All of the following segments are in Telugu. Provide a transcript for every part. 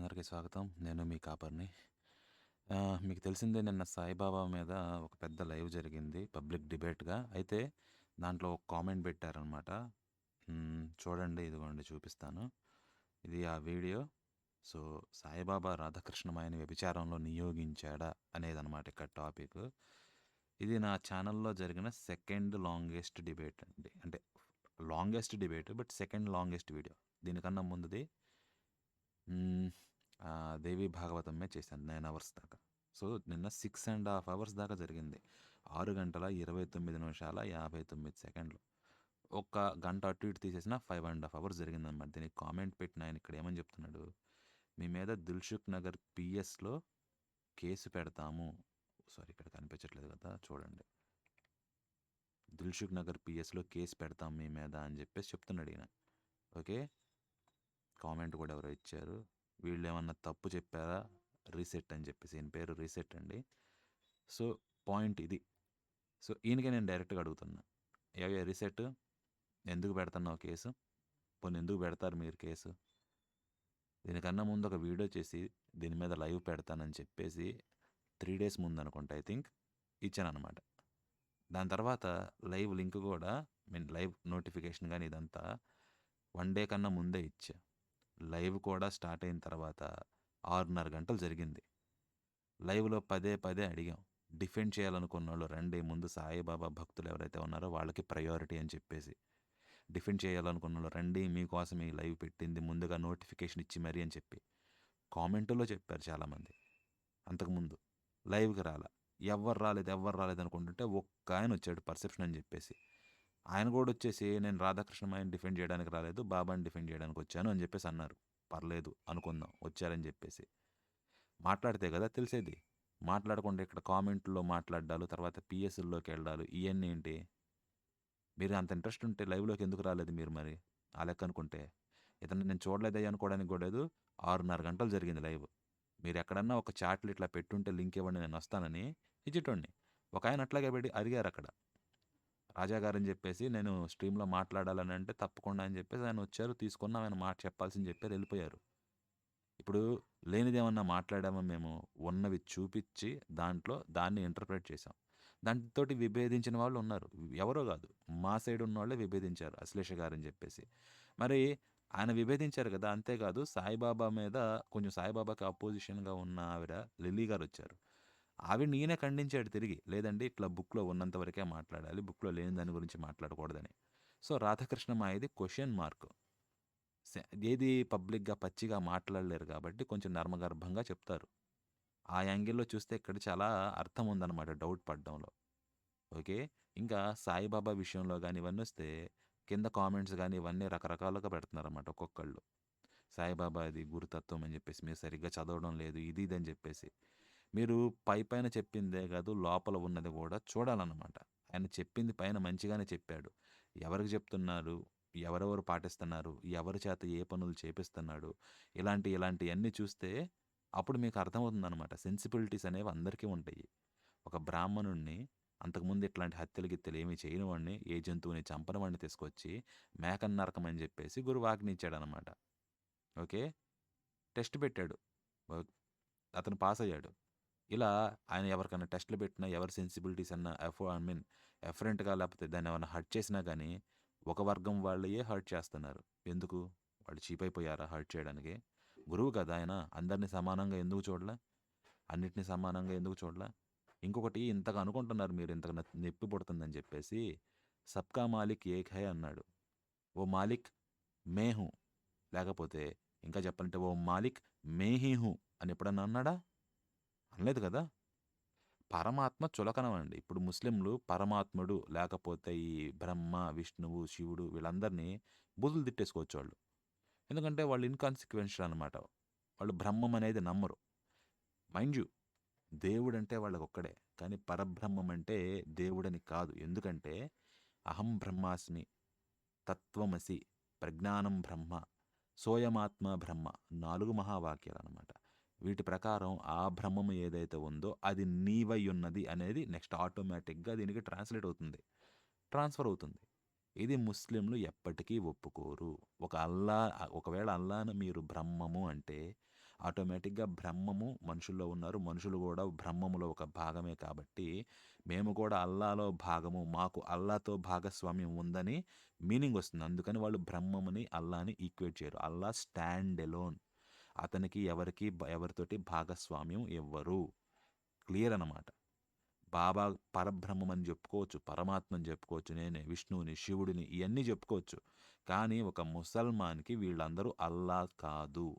అందరికీ స్వాగతం. నేను మీ కాపర్‌ని. మీకు తెలిసిందే నిన్న సాయిబాబా మీద ఒక పెద్ద లైవ్ జరిగింది. పబ్లిక్ డిబేట్‌గా. అయితే దాంట్లో ఒక కామెంట్ పెట్టారనమాట. చూడండి ఇదిగోండి చూపిస్తాను. ఇది ఆ వీడియో. సో, సాయిబాబా రాధాకృష్ణమాయని వ్యభిచారంలో నియోగించాడా అనేదనమాట ఇక్కడ టాపిక్. ఇది నా ఛానల్లో జరిగిన సెకండ్ లాంగెస్ట్ డిబేట్ అండి. అంటే longest debate but second longest video. దీనికన్నా ముందుది దేవి భాగవతమే చేశాను నైన్ అవర్స్ దాకా. సో, నిన్న సిక్స్ అండ్ హాఫ్ అవర్స్ దాకా జరిగింది. ఆరు గంటల 29 నిమిషాల 59 సెకండ్లు. ఒక గంట అటు ఇటు తీసేసిన ఫైవ్ అండ్ హాఫ్ అవర్స్ జరిగిందనమాట. దీనికి కామెంట్ పెట్టిన ఆయన ఇక్కడ ఏమని చెప్తున్నాడు, మీ మీద దిల్షుక్ నగర్ పిఎస్లో కేసు పెడతాము. సారీ ఇక్కడ కనిపించట్లేదు కదా! చూడండి. దిల్షుక్ నగర్ పిఎస్లో కేసు పెడతాం మీ మీద అని చెప్పేసి చెప్తున్నాడు ఈయన. ఓకే. కామెంట్ కూడా ఎవరో ఇచ్చారు. వీళ్ళు ఏమన్నా తప్పు చెప్పారా? రీసెట్ అని చెప్పేసి. ఈయన పేరు రీసెట్ అండి. సో, పాయింట్ ఇది. సో, ఈయనకే నేను డైరెక్ట్‌గా అడుగుతున్నా. ఏ రీసెట్ ఎందుకు పెడుతున్నావు కేసు? పోనీ ఎందుకు పెడతారు మీరు కేసు? దీనికన్నా ముందు ఒక వీడియో చేసి దీని మీద లైవ్ పెడతానని చెప్పేసి త్రీ డేస్ ముందనుకుంటా ఐ థింక్ ఇచ్చాననమాట. దాని తర్వాత లైవ్ లింక్ కూడా మీన్ లైవ్ నోటిఫికేషన్ కానీ ఇదంతా వన్ డే కన్నా ముందే ఇచ్చా. లైవ్ కూడా స్టార్ట్ అయిన తర్వాత 6:30 గంటలు జరిగింది. లైవ్‌లో పదే పదే అడిగాం. డిఫెండ్ చేయాలనుకున్నోళ్ళు రండి ముందు సాయిబాబా భక్తులు ఎవరైతే ఉన్నారో వాళ్ళకి ప్రయారిటీ అని చెప్పేసి. డిఫెండ్ చేయాలనుకున్నోళ్ళు రండి మీకోసం ఈ లైవ్ పెట్టింది ముందుగా నోటిఫికేషన్ ఇచ్చి మరీ అని చెప్పి. కామెంటులో చెప్పారు చాలామంది. అంతకుముందు. లైవ్‌కి రాలా. ఎవరు రాలేదు, ఎవ్వరు రాలేదు అనుకుంటుంటే ఒక్కాయన వచ్చాడు పర్సెప్షన్ అని చెప్పేసి. ఆయన కూడా వచ్చేసి నేను రాధాకృష్ణమాయని డిఫెండ్ చేయడానికి రాలేదు. బాబాని డిఫెండ్ చేయడానికి వచ్చాను అని చెప్పేసి అన్నారు. పర్లేదు అనుకుందాం వచ్చారని చెప్పేసి. మాట్లాడితే కదా తెలిసేది. మాట్లాడకుండా ఇక్కడ కామెంట్‌లో మాట్లాడ్డాలు, తర్వాత పిఎస్ఎల్లోకి వెళ్ళడాలు ఇవన్నీ ఏంటి? మీరు అంత ఇంట్రెస్ట్ ఉంటే లైవ్‌లోకి ఎందుకు రాలేదు మీరు మరి? ఆ లెక్క అనుకుంటే. ఏదన్నా నేను చూడలేదయ్యా అనుకోవడానికి కూడా లేదు. 6:30 గంటలు జరిగింది లైవ్. మీరు ఎక్కడన్నా ఒక చాట్లు ఇట్లా పెట్టుంటే లింక్ ఇవ్వండి నేను వస్తానని విజిటోడ్ని ఒక ఆయన అట్లాగే పెట్టి అడిగారు అక్కడ రాజా గారని చెప్పేసి నేను స్ట్రీమ్‌లో మాట్లాడాలని అంటే తప్పకుండా అని చెప్పేసి ఆయన వచ్చారు. తీసుకున్నాం. ఆయన మాట చెప్పాల్సింది చెప్పారు వెళ్ళిపోయారు. ఇప్పుడు లేనిదేమన్నా మాట్లాడామా మేము? ఉన్నవి చూపించి దాంట్లో దాన్ని ఇంటర్ప్రిట్ చేసాం. దాంతోటి విభేదించిన వాళ్ళు ఉన్నారు. ఎవరో కాదు. మా సైడ్ ఉన్నోళ్ళే విభేదించారు. అశ్లేష గారని చెప్పేసి. మరి ఆయన విభేదించారు కదా! అంతేకాదు సాయిబాబా మీద కొంచెం సాయిబాబాకి అపోజిషన్‌గా ఉన్న ఆవిడ లిల్లీ గారు వచ్చారు ఆవిడ ఈయనే ఖండించాడు తిరిగి. లేదండి ఇట్లా బుక్‌లో ఉన్నంత వరకే మాట్లాడాలి. బుక్‌లో లేని దాని గురించి మాట్లాడకూడదని. సో, రాధాకృష్ణమాయది క్వశ్చన్ మార్క్. ఏది పబ్లిక్‌గా పచ్చిగా మాట్లాడలేరు కాబట్టి కొంచెం నర్మగర్భంగా చెప్తారు. ఆ యాంగిల్‌లో చూస్తే ఇక్కడ చాలా అర్థం ఉందన్నమాట డౌట్ పడడంలో. ఓకే. ఇంకా సాయిబాబా విషయంలో కాని ఇవన్నీ వస్తే కింద కామెంట్స్ కానీ ఇవన్నీ రకరకాలుగా పెడుతున్నారన్నమాట ఒక్కొక్కళ్ళు. సాయిబాబా అది గురుతత్వం అని చెప్పేసి మీరు సరిగ్గా చదవడం లేదు. ఇది ఇది అని చెప్పేసి. మీరు పై పైన చెప్పిందే కాదు లోపల ఉన్నది కూడా చూడాలన్నమాట. ఆయన చెప్పింది పైన మంచిగానే చెప్పాడు. ఎవరికి చెప్తున్నారు? ఎవరెవరు పాటిస్తున్నారు? ఎవరి చేత ఏ పనులు చేపిస్తున్నాడు? ఇలాంటి ఇలాంటివన్నీ చూస్తే అప్పుడు మీకు అర్థమవుతుందన్నమాట. సెన్సిబిలిటీస్ అనేవి అందరికీ ఉంటాయి. ఒక బ్రాహ్మణుడిని అంతకుముందు ఇట్లాంటి హత్యలు గిత్యలు ఏమి చేయని వాడిని, ఏ జంతువుని చంపని వాడిని తీసుకొచ్చి మేకని నరకమని చెప్పేసి గురువు ఆజ్ఞించాడనమాట ఓకే. టెస్ట్ పెట్టాడు. అతను పాస్ అయ్యాడు. ఇలా ఆయన ఎవరికైనా టెస్ట్‌లు పెట్టినా ఎవరి సెన్సిబిలిటీస్ అన్నా ఎఫో ఐ మీన్ ఎఫరెంట్‌గా లేకపోతే దాన్ని ఏమైనా హర్ట్ చేసినా కానీ ఒక వర్గం వాళ్ళయే హర్ట్ చేస్తున్నారు. ఎందుకు? వాళ్ళు చీప్ అయిపోయారా హర్ట్ చేయడానికి? గురువు కదా ఆయన. అందరిని సమానంగా ఎందుకు చూడలే అన్నిటిని సమానంగా ఎందుకు చూడలే ఇంకొకటి ఇంతగా అనుకుంటున్నారు మీరు ఇంతగా నొప్పి పుడుతుందని చెప్పేసి సబ్కా మాలిక్ ఏక్ హై అన్నాడు. ఓ మాలిక్ మేహు లేకపోతే ఇంకా చెప్పాలంటే ఓ మాలిక్ మే హూ అని ఎప్పుడన్నా అన్నాడా? అనలేదు కదా! పరమాత్మ చులకనమండి ఇప్పుడు ముస్లింలు పరమాత్ముడు లేకపోతే ఈ బ్రహ్మ, విష్ణువు, శివుడు వీళ్ళందరినీ బూతులు తిట్టేసుకోవచ్చు వాళ్ళు. ఎందుకంటే వాళ్ళు ఇన్‌కాన్సిక్వెన్షియల్ అనమాట. వాళ్ళు బ్రహ్మం అనేది నమ్మరు. మైండ్ యూ దేవుడంటే వాళ్ళకొక్కడే. కానీ పరబ్రహ్మం అంటే దేవుడని కాదు. ఎందుకంటే అహం బ్రహ్మాస్మి, తత్వమసి, ప్రజ్ఞానం బ్రహ్మ, సోయమాత్మ బ్రహ్మ నాలుగు మహావాక్యాలు అనమాట వీటి ప్రకారం ఆ భ్రమం ఏదైతే ఉందో అది నీవయ్యున్నది అనేది నెక్స్ట్ ఆటోమేటిక్‌గా దీనికి ట్రాన్స్‌లేట్ అవుతుంది. ట్రాన్స్‌ఫర్ అవుతుంది. ఇది ముస్లింలు ఎప్పటికీ ఒప్పుకోరు. ఒక అల్లా ఒకవేళ అల్లాను మీరు బ్రహ్మము అంటే ఆటోమేటిక్గా బ్రహ్మము మనుషుల్లో ఉన్నారు మనుషులు కూడా బ్రహ్మములో ఒక భాగమే కాబట్టి మేము కూడా అల్లాలో భాగము మాకు అల్లాతో భాగస్వామ్యం ఉందని మీనింగ్ వస్తుంది అందుకని వాళ్ళు బ్రహ్మముని అల్లాని ఈక్వేట్ చేయరు అల్లా స్టాండ్ ఎలోన్ అతనికి ఎవరికి ఎవరితోటి భాగస్వామ్యం ఇవ్వరు. క్లియర్ అన్నమాట. బాబా పరబ్రహ్మం అని చెప్పుకోవచ్చు పరమాత్మని చెప్పుకోవచ్చు నేనే విష్ణువుని శివుడిని ఇవన్నీ చెప్పుకోవచ్చు. కానీ ఒక ముసల్మాన్కి వీళ్ళందరూ అల్లా కాదు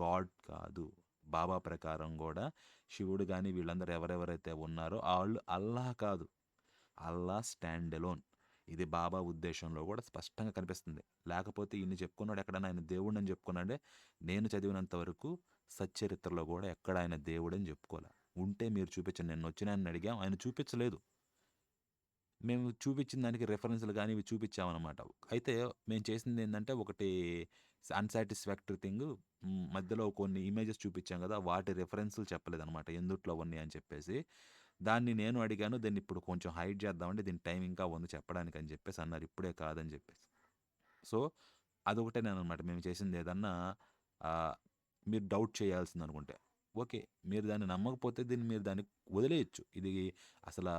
గాడ్ కాదు. బాబా ప్రకారం కూడా శివుడు కానీ వీళ్ళందరూ ఎవరెవరైతే ఉన్నారో వాళ్ళు అల్లా కాదు. అల్లా స్టాండ్ ఎలోన్ ఇది బాబా ఉద్దేశంలో కూడా స్పష్టంగా కనిపిస్తుంది. లేకపోతే ఇన్ని చెప్పుకున్నాడు ఎక్కడైనా ఆయన దేవుడు అని చెప్పుకున్నాడే నేను చదివినంత వరకు సచ్చరిత్రలో కూడా ఎక్కడ ఆయన దేవుడు అని చెప్పుకోలే. ఉంటే మీరు చూపించండి. నేను వచ్చిన ఆయన అడిగాం ఆయన చూపించలేదు. మేము చూపించిన దానికి రెఫరెన్స్లు కానీ ఇవి చూపించామన్నమాట. అయితే మేము చేసింది ఏంటంటే ఒకటి అన్సాటిస్ఫాక్టరీ థింగ్ మధ్యలో కొన్ని ఇమేజెస్ చూపించాం కదా వాటి రెఫరెన్స్లు చెప్పలేదన్నమాట. ఎందుట్లో ఉన్నాయి అని చెప్పేసి. దాన్ని నేను అడిగాను దీన్ని ఇప్పుడు కొంచెం హైడ్ చేద్దామంటే దీని టైం ఇంకా ఉంది చెప్పడానికి అని చెప్పేసి అన్నారు. ఇప్పుడే కాదని చెప్పేసి. సో అదొకటే నేను అనమాట మేము చేసింది ఏదన్నా మీరు డౌట్ చేయాల్సింది అనుకుంటే. ఓకే మీరు దాన్ని నమ్మకపోతే దీన్ని మీరు దాన్ని వదిలేయచ్చు. ఇది అసలు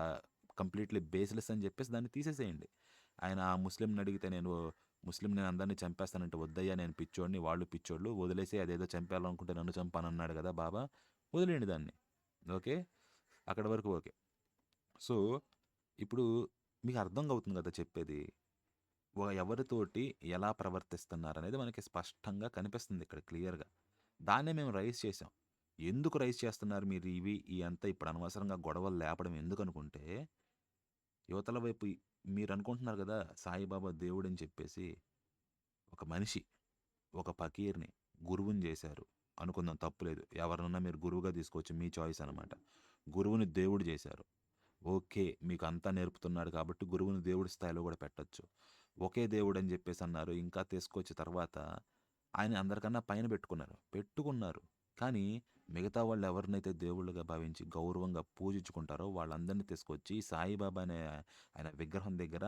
కంప్లీట్లీ బేస్లెస్ అని చెప్పేసి దాన్ని తీసేసేయండి. ఆయన ఆ ముస్లింని అడిగితే నేను ముస్లిం నేను అందరినీ చంపేస్తానంటే వద్దయ్యా నేను పిచ్చోడిని వాళ్ళు పిచ్చోళ్ళు వదిలేసి అదేదో చంపేయాలనుకుంటే నన్ను చంపానన్నాడు కదా బాబా వదిలేయండి దాన్ని. ఓకే? అక్కడ వరకు ఓకే. సో ఇప్పుడు మీకు అర్థం అవుతుంది కదా చెప్పేది. ఒక ఎవరితోటి ఎలా ప్రవర్తిస్తున్నారు అనేది మనకి స్పష్టంగా కనిపిస్తుంది ఇక్కడ క్లియర్గా. దాన్నే మేము రైస్ చేసాం ఎందుకు రైస్ చేస్తున్నారు మీరు ఇవి ఈ అంతా ఇప్పుడు అనవసరంగా గొడవలు లేపడం ఎందుకు అనుకుంటే యువతల వైపు మీరు అనుకుంటున్నారు కదా సాయిబాబా దేవుడు అని చెప్పేసి ఒక మనిషి ఒక ఫకీర్ని గురువుని చేశారు. అనుకుందాం తప్పులేదు ఎవరినన్నా మీరు గురువుగా తీసుకోవచ్చు మీ చాయిస్ అనమాట గురువుని దేవుడు చేశారు. ఓకే మీకు అంతా నేర్పుతున్నాడు కాబట్టి గురువుని దేవుడి స్థాయిలో కూడా పెట్టొచ్చు. ఒకే దేవుడు అని చెప్పేసి అన్నారు ఇంకా తీసుకొచ్చిన తర్వాత ఆయన అందరికన్నా పైన పెట్టుకున్నారు. పెట్టుకున్నారు. కానీ మిగతా వాళ్ళు ఎవరినైతే దేవుళ్ళుగా భావించి గౌరవంగా పూజించుకుంటారో వాళ్ళందరినీ తీసుకొచ్చి సాయిబాబా అనే ఆయన విగ్రహం దగ్గర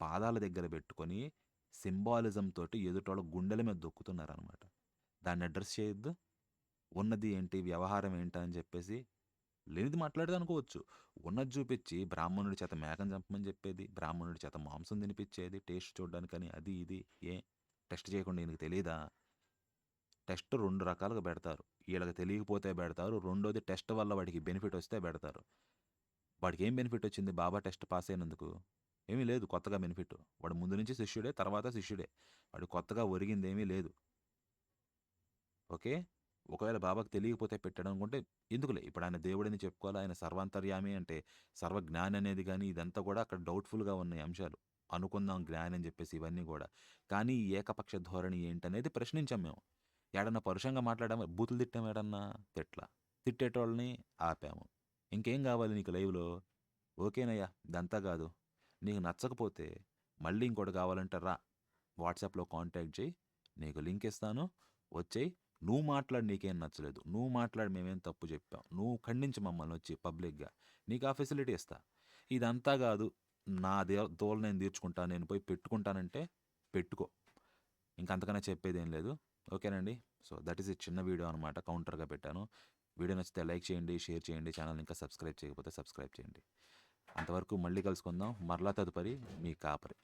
పాదాల దగ్గర పెట్టుకొని సింబాలిజం తోటి ఎదుటోళ్ళ గుండెల మీద దొక్కుతున్నారు అనమాట దాన్ని అడ్రస్ చేయొద్దు. ఉన్నది ఏంటి? వ్యవహారం ఏంటి అని చెప్పేసి లేనిది మాట్లాడేది అనుకోవచ్చు ఉన్నది చూపించి బ్రాహ్మణుడి చేత మేకను చంపమని చెప్పేది బ్రాహ్మణుడి చేత మాంసం తినిపించేది టేస్ట్ చూడడానికని అది ఇది ఏ? టెస్ట్ చేయకుండా ఈయనకి తెలియదా టెస్ట్ రెండు రకాలుగా పెడతారు. వీళ్ళకి తెలియకపోతే పెడతారు రెండోది టెస్ట్ వల్ల వాడికి బెనిఫిట్ వస్తే పెడతారు. వాడికి ఏం బెనిఫిట్ వచ్చింది? బాబా టెస్ట్ పాస్ అయినందుకు. ఏమీ లేదు కొత్తగా బెనిఫిట్. వాడు ముందు నుంచి శిష్యుడే తర్వాత శిష్యుడే. వాడు కొత్తగా ఒరిగింది ఏమీ లేదు. ఓకే? ఒకవేళ బాబాకు తెలియకపోతే పెట్టడం అనుకుంటే ఎందుకులే? ఇప్పుడు ఆయన దేవుడని చెప్పుకోవాలి ఆయన సర్వాంతర్యామి అంటే సర్వజ్ఞాని అనేది కానీ ఇదంతా కూడా అక్కడ డౌట్ఫుల్గా ఉన్నాయి అంశాలు. అనుకుందాం జ్ఞానం అని చెప్పేసి ఇవన్నీ కూడా. కానీ ఏకపక్ష ధోరణి ఏంటనేది ప్రశ్నించాం మేము. ఏడన్నా పరుషంగా మాట్లాడాము? బూతులు తిట్టాం ఏడన్నా? తిట్ల. తిట్టేటోళ్ళని ఆపాము. ఇంకేం కావాలి నీకు లైవ్లో? ఓకేనయ్యా ఇదంతా కాదు. నీకు నచ్చకపోతే మళ్ళీ ఇంకోటి కావాలంటే రా. వాట్సాప్లో కాంటాక్ట్ చేయి నీకు లింక్ ఇస్తాను. వచ్చేయి. నువ్వు మాట్లాడి నీకేం నచ్చలేదు. నువ్వు మాట్లాడి మేమేం తప్పు చెప్పాం. నువ్వు ఖండించి మమ్మల్ని వచ్చి పబ్లిక్గా. నీకు ఆ ఫెసిలిటీ ఇస్తా. ఇదంతా కాదు నా దే దోలు నేను తీర్చుకుంటా నేను పోయి పెట్టుకుంటానంటే పెట్టుకో. ఇంకంతకన్నా చెప్పేది ఏం లేదు. ఓకేనండి? సో దట్ ఈస్ ఈ చిన్న వీడియో అనమాట కౌంటర్గా పెట్టాను. వీడియో నచ్చితే లైక్ చేయండి షేర్ చేయండి ఛానల్ ఇంకా సబ్స్క్రైబ్ చేయకపోతే సబ్స్క్రైబ్ చేయండి. అంతవరకు మళ్ళీ కలుసుకుందాం. మరలా తదుపరి మీ కాపరి.